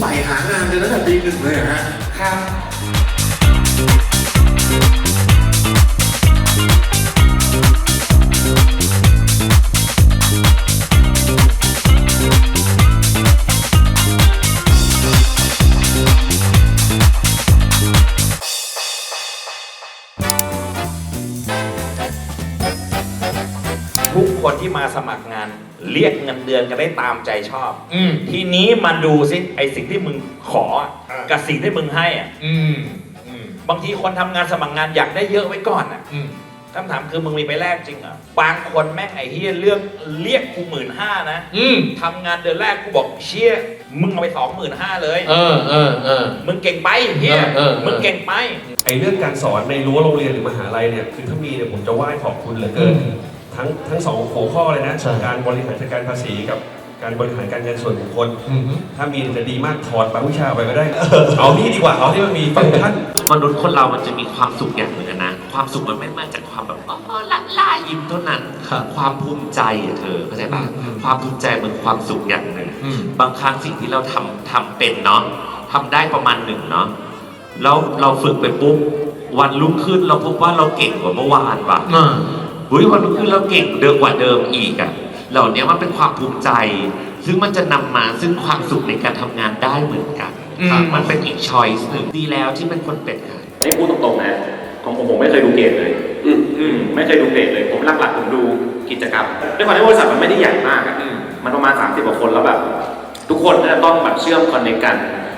ไส่หางานจนตั้งแต่ปีหนึ่งเลยฮะครับ ที่มาสมัครงาน เรียกเงินเดือนกันได้ตามใจชอบ อืม ทีนี้มาดูสิไอสิ่งที่มึงขออะอ่ากับสิ่งที่มึงให้อะอืม อืม บางทีคนทำงานสมัครงานอยากได้เยอะไว้ก่อนอะอืม คำถามคือมึงมีไปแลกจริงเหรอบางคนแม่งไอ้เฮียเลือกเรียกกูหมื่นห้านะอืม ทำงานเดือนแรกกูบอกเชี่ยมึงเอาไปสองหมื่นห้าเลย เออเออเออ มึงเก่งไปเฮียเออเออเออ มึงเก่งไป ไอ้เรื่องการสอนในรั้วโรงเรียนหรือมหาลัยเนี่ยคือถ้ามีเนี่ยผมจะไหว้ขอบคุณเหลือเกินอืม ทั้งทั้งสองหัวข้อเลยนะ ใช่ การบริหารจัดการภาษีกับการบริหารการเงินส่วนบุคคล อืมถ้ามีจะดีมากถอดบางวิชาไปก็ได้ เอานี่ดีกว่า เอาที่มันมีฟังก์ชัน มนุษย์คนเรามันจะมีความสุขอย่างหนึ่งอะนะ ความสุขมันไม่มาจากความแบบอ๋อละลายยิ้มเท่านั้น ครับความภูมิใจอะเธอเข้าใจปะอืมอืม ความภูมิใจมันความสุขอย่างหนึ่ง อืม บางครั้งสิ่งที่เราทำทำเป็นเนาะทำได้ประมาณหนึ่งเนาะแล้วเราฝึกไปปุ๊บวันรุ่งขึ้นเราพบว่าเราเก่งกว่าเมื่อวานว่ะ อ่า เฮ้ยวันรุ่งขึ้นเราเก่งเดิมกว่าเดิมอีกอะเหล่านี้มันเป็นความภูมิใจ ซึ่งมันจะนำมาซึ่งความสุขในการทำงานได้เหมือนกันอืมมันเป็นอีกช้อยส์หนึ่งดีแล้วที่เป็นคนเป็นค่ะนี่พูดตรงๆนะของผมผมไม่เคยดูเกรดเลยอืมอืมไม่เคยดูเกรดเลย ผมหลักๆผมดูกิจกรรมด้วยความที่บริษัทมันไม่ได้ใหญ่มากอะอืมมันประมาณ30กว่าคนแล้วแบบทุกคนก็จะต้องแบบเชื่อมคอนเนคกัน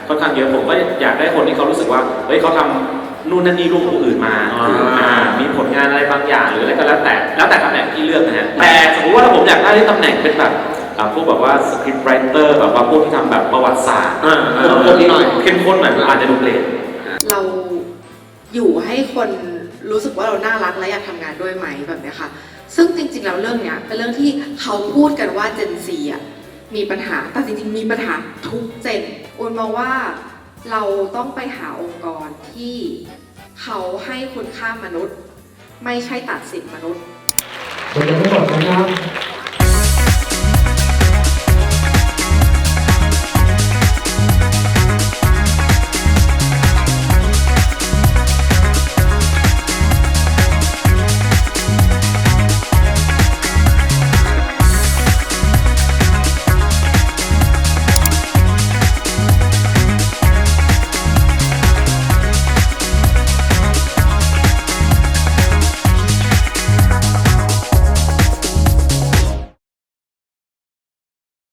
ค่อนข้างเยอะผมก็อยากได้คนที่เขารู้สึกว่าเฮ้ยเขาทำ นู่นนั่นนี่ร่วมกับคนอื่นมาอ่าอ่ามีผลงานอะไรบางอย่างหรืออะไรก็แล้วแต่แล้วแต่ตำแหน่งที่เลือกนะฮะแต่สมมติว่าถ้าผมอยากได้ที่ตำแหน่งเป็นแบบอ่าพวกแบบว่าสคริปต์ไรเตอร์แบบว่าพวกที่ทำแบบประวัติศาสตร์อ่าอ่าพวกที่เข้มข้นหน่อยผมอาจจะดูเกรดเราอยู่ให้คนรู้สึกว่าเราน่ารักและอยากทำงานด้วยไหมแบบเนี้ยค่ะ ซึ่งจริงๆแล้วเรื่องเนี้ยเป็นเรื่องที่เขาพูดกันว่า Gen Z อะมีปัญหาแต่จริงๆมีปัญหาทุกเจนอุนมองว่า เราต้องไปหาองค์กรที่เขาให้คุณค่ามนุษย์ ไม่ใช่ตัดสินมนุษย์สวัสดีทั้งหมดนะครับ